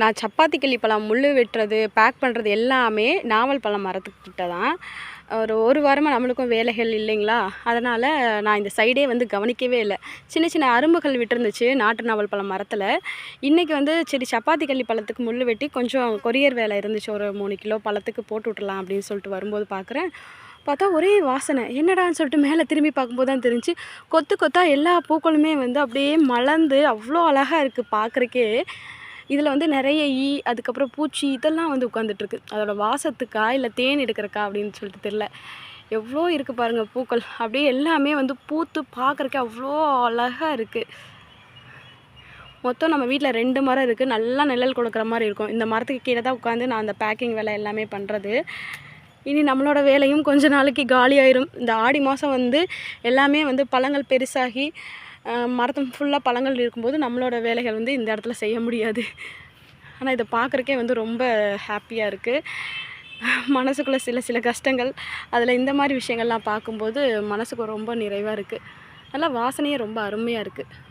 நான் சப்பாத்தி கிள்ளி பழம் முள் வெட்டுறது பேக் பண்ணுறது எல்லாமே நாவல் பழம் மரத்துக்கிட்ட தான். ஒரு ஒரு வாரமாக நம்மளுக்கும் வேலைகள் இல்லைங்களா? அதனால் நான் இந்த சைடே வந்து கவனிக்கவே இல்லை. சின்ன சின்ன அரும்புகள் விட்டுருந்துச்சு நாட்டு நாவல் பழம் மரத்தில். இன்றைக்கி வந்து சரி சப்பாத்தி கள்ளி பழத்துக்கு முள் வெட்டி கொஞ்சம் கொரியர் வேலை இருந்துச்சு. ஒரு மூணு கிலோ பழத்துக்கு போட்டு விட்றலாம் அப்படின்னு சொல்லிட்டு வரும்போது பார்க்குறேன் பார்த்தா ஒரே வாசனை. என்னடான்னு சொல்லிட்டு மேலே திரும்பி பார்க்கும்போது தான் தெரிஞ்சு கொத்து கொத்தா எல்லா பூக்களுமே வந்து அப்படியே மலர்ந்து அவ்வளோ அழகாக இருக்குது பார்க்குறக்கே இதில் வந்து நிறைய ஈ அதுக்கப்புறம் பூச்சி இதெல்லாம் வந்து உட்காந்துட்ருக்கு அதோட வாசத்துக்கா இல்லை தேன் எடுக்கிறக்கா அப்படின்னு சொல்லிட்டு தெரில எவ்வளோ இருக்குது பாருங்கள் பூக்கள். அப்படியே எல்லாமே வந்து பூத்து பார்க்குறக்கே அவ்வளோ அழகாக இருக்குது மொத்தம் நம்ம வீட்டில் ரெண்டு மரம் இருக்குது நல்லா நிழல் கொடுக்குற மாதிரி இருக்கும். இந்த மரத்துக்கு கீழே தான் உட்காந்து நான் அந்த பேக்கிங் வேலை எல்லாமே பண்ணுறது இனி நம்மளோட வேலையும் கொஞ்ச நாளைக்கு காலியாயிரும் இந்த ஆடி மாதம் வந்து எல்லாமே வந்து பழங்கள் பெருசாகி மரத்தம் ஃபுல்லாக பழங்கள் இருக்கும்போது நம்மளோட வேலைகள் வந்து இந்த இடத்துல செய்ய முடியாது. ஆனால் இதை பார்க்குறக்கே வந்து ரொம்ப ஹாப்பியாக இருக்குது மனசுக்குள்ளே சில சில கஷ்டங்கள் அதில் இந்த மாதிரி விஷயங்கள்லாம் பார்க்கும்போது மனசுக்கு ரொம்ப நிறைவாக இருக்குது நல்லா வாசனையே ரொம்ப அருமையாக இருக்குது